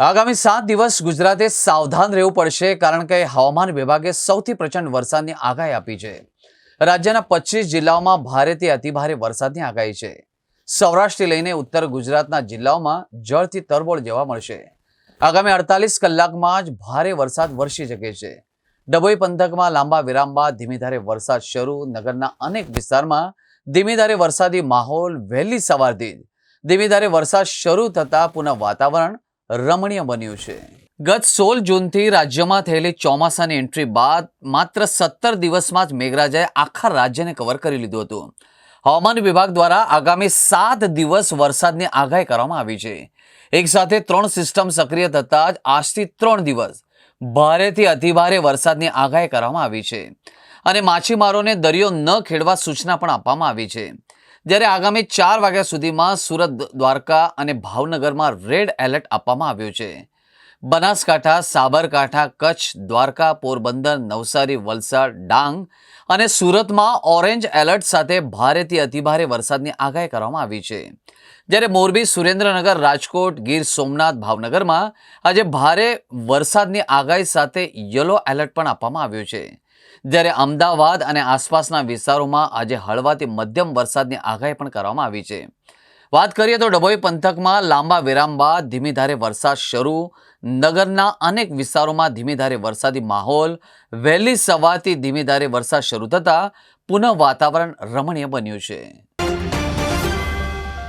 આગામી સાત દિવસ ગુજરાતે સાવધાન રહેવું પડશે કારણ કે હવામાન વિભાગે સૌથી પ્રચંડ વરસાદની આગાહી આપી છે. રાજ્યના પચીસ જિલ્લાઓમાં ભારેથી અતિભારે વરસાદની આગાહી છે. સૌરાષ્ટ્રથી લઈને ઉત્તર ગુજરાતના જિલ્લાઓમાં જળથી તરબોળ જોવા મળશે. આગામી અડતાલીસ કલાકમાં જ ભારે વરસાદ વરસી શકે છે. ડભોઈ પંથકમાં લાંબા વિરામ બાદ ધીમીધારે વરસાદ શરૂ, નગરના અનેક વિસ્તારમાં ધીમીધારે વરસાદી માહોલ વહેલી સવારથી જ. ધીમીધારે વરસાદ શરૂ થતાં પુનઃ વાતાવરણ રમણીય બન્યું છે. ગત સોળ જૂનથી રાજ્યમાં થયેલી ચોમાસાની એન્ટ્રી બાદ માત્ર સત્તર દિવસમાં જ મેઘરાજાએ આખા રાજ્યને કવર કરી લીધું હતું. હવામાન વિભાગ દ્વારા આગામી સાત દિવસ વરસાદની આગાહી કરવામાં આવી છે. એક સાથે ત્રણ સિસ્ટમ સક્રિય થતાં જ આજથી ત્રણ દિવસ ભારેથી અતિભારે વરસાદની આગાહી કરવામાં આવી છે. અને માછીમારોને દરિયો ન ખેડવા સૂચના પણ આપવામાં આવી છે. જ્યારે આગામી ચાર વાગ્યા સુધીમાં સુરત દ્વારકા અને ભાવનગરમાં રેડ એલર્ટ આપવામાં આવ્યું છે. બનાસકાંઠા, સાબરકાંઠા, કચ્છ, દ્વારકા, પોરબંદર, નવસારી, વલસાડ, ડાંગ અને સુરતમાં ઓરેન્જ એલર્ટ સાથે ભારેથી અતિભારે વરસાદની આગાહી કરવામાં આવી છે. જ્યારે મોરબી, સુરેન્દ્રનગર, રાજકોટ, ગીર સોમનાથ, ભાવનગરમાં આજે ભારે વરસાદની આગાહી સાથે યલો એલર્ટ પણ આપવામાં આવ્યું છે. જ્યારે અમદાવાદ અને આસપાસના વિસ્તારોમાં આજે હળવાથી મધ્યમ વરસાદની આગાહી પણ કરવામાં આવી છે. વાત કરીએ તો ડભોઈ પંથકમાં લાંબા વિરામ બાદ ધીમી ધારે વરસાદ શરૂ. નગરના અનેક વિસ્તારોમાં ધીમી ધારે વરસાદી માહોલ. વહેલી સવારથી ધીમી ધારે વરસાદ શરૂ થતાં પુનઃ વાતાવરણ રમણીય બન્યું છે.